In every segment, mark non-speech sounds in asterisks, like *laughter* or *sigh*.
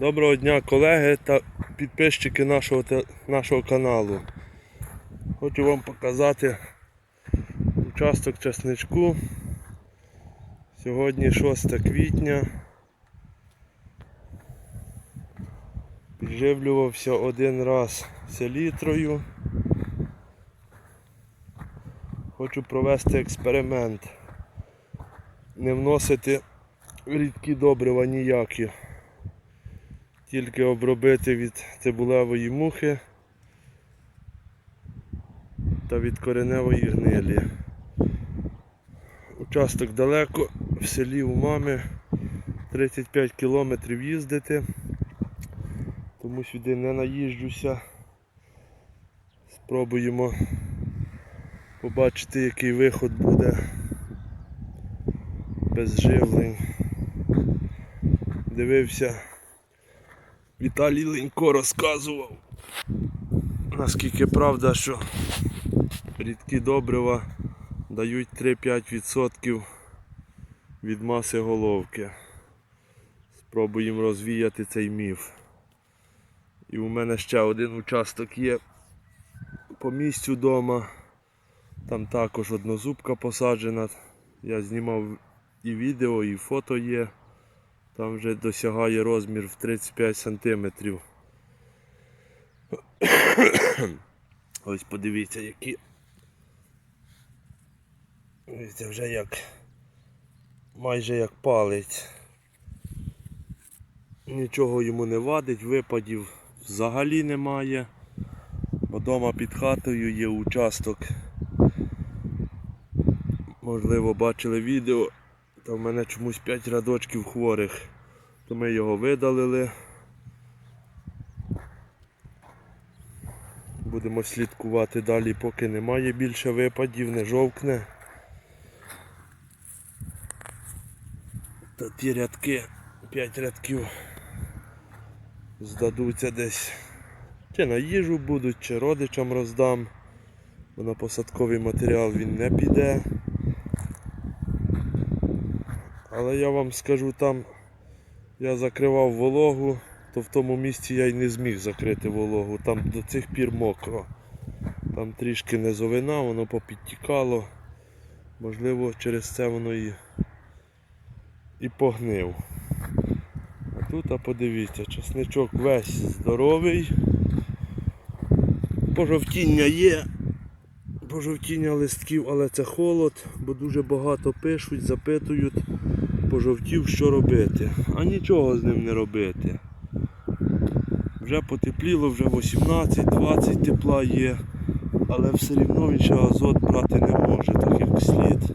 Доброго дня колеги та підписчики нашого, нашого каналу. Хочу вам показати участок часничку. Сьогодні 6 квітня. Підживлювався один раз селітрою. Хочу провести експеримент. Не вносити рідкі добрива ніякі тільки обробити від цибулевої мухи та від кореневої гнилі. Участок далеко, в селі у мами 35 кілометрів їздити, тому сюди не наїжджуся. Спробуємо побачити, який виход буде без живлень. Дивився Віталій Ленько розказував, наскільки правда, що рідкі добрива дають 3-5% від маси головки. Спробуємо розвіяти цей міф. І у мене ще один участок є по місцю вдома. Там також однозубка посаджена. Я знімав і відео, і фото є. Там вже досягає розмір в 35 сантиметрів. *coughs* Ось подивіться, які. Дивіться, вже як майже як палець. Нічого йому не вадить, випадів взагалі немає. Бо дома під хатою є участок. Можливо, бачили відео. Та в мене чомусь 5 рядочків хворих, то ми його видалили. Будемо слідкувати далі, поки немає більше випадів, не жовкне. Та ті рядки, 5 рядків здадуться десь. Чи на їжу будуть, чи родичам роздам, бо на посадковий матеріал він не піде. Але я вам скажу, там я закривав вологу, то в тому місці я й не зміг закрити вологу. Там до цих пір мокро. Там трішки низовина, воно попідтікало. Можливо, через це воно і, і погнив. А тут а подивіться, чесничок весь здоровий. Пожовтіння є. Пожовтіння листків, але це холод, бо дуже багато пишуть, запитують, пожовтів, що робити. А нічого з ним не робити. Вже потепліло, вже 18-20 тепла є, але все рівно він ще азот брати не може, так як слід.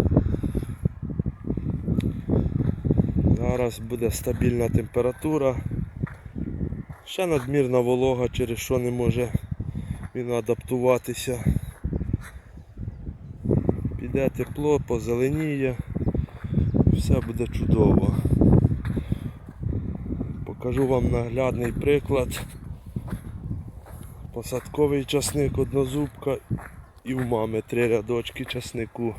Зараз буде стабільна температура. Ще надмірна волога, через що не може він адаптуватися. Піде тепло, позеленіє, все буде чудово. Покажу вам наглядний приклад. Посадковий часник однозубка і в мами три рядочки часнику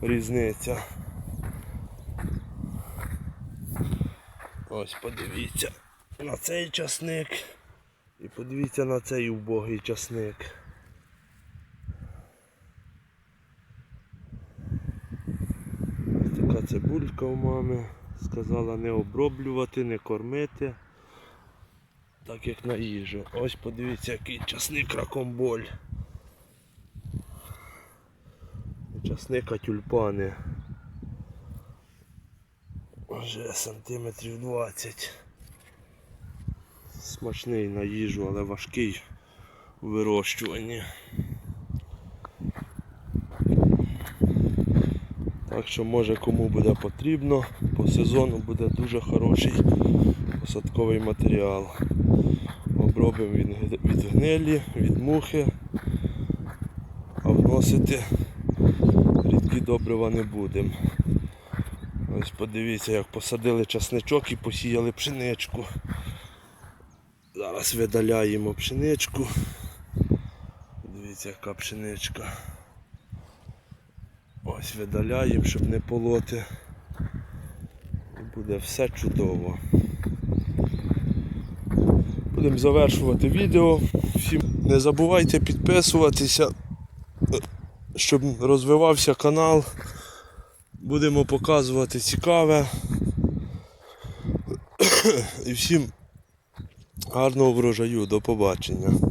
різниця. Ось подивіться на цей часник і подивіться на цей убогий часник. Ось така цибулька у мами. Сказала не оброблювати, не кормити. Так як на їжу. Ось подивіться, який часник ракомболь. Часника тюльпани. Вже сантиметрів 20. Смачний на їжу, але важкий у вирощуванні. Так що може кому буде потрібно, по сезону буде дуже хороший посадковий матеріал. Обробимо від, гнилі, від мухи, а вносити рідкі добрива не будемо. Ось подивіться, як посадили часничок і посіяли пшеничку. Зараз видаляємо пшеничку. Дивіться, яка пшеничка. Ось видаляємо, щоб не полоти. І буде все чудово. Будемо завершувати відео. Всім не забувайте підписуватися, щоб розвивався канал. Будемо показувати цікаве. І всім гарного врожаю. До побачення.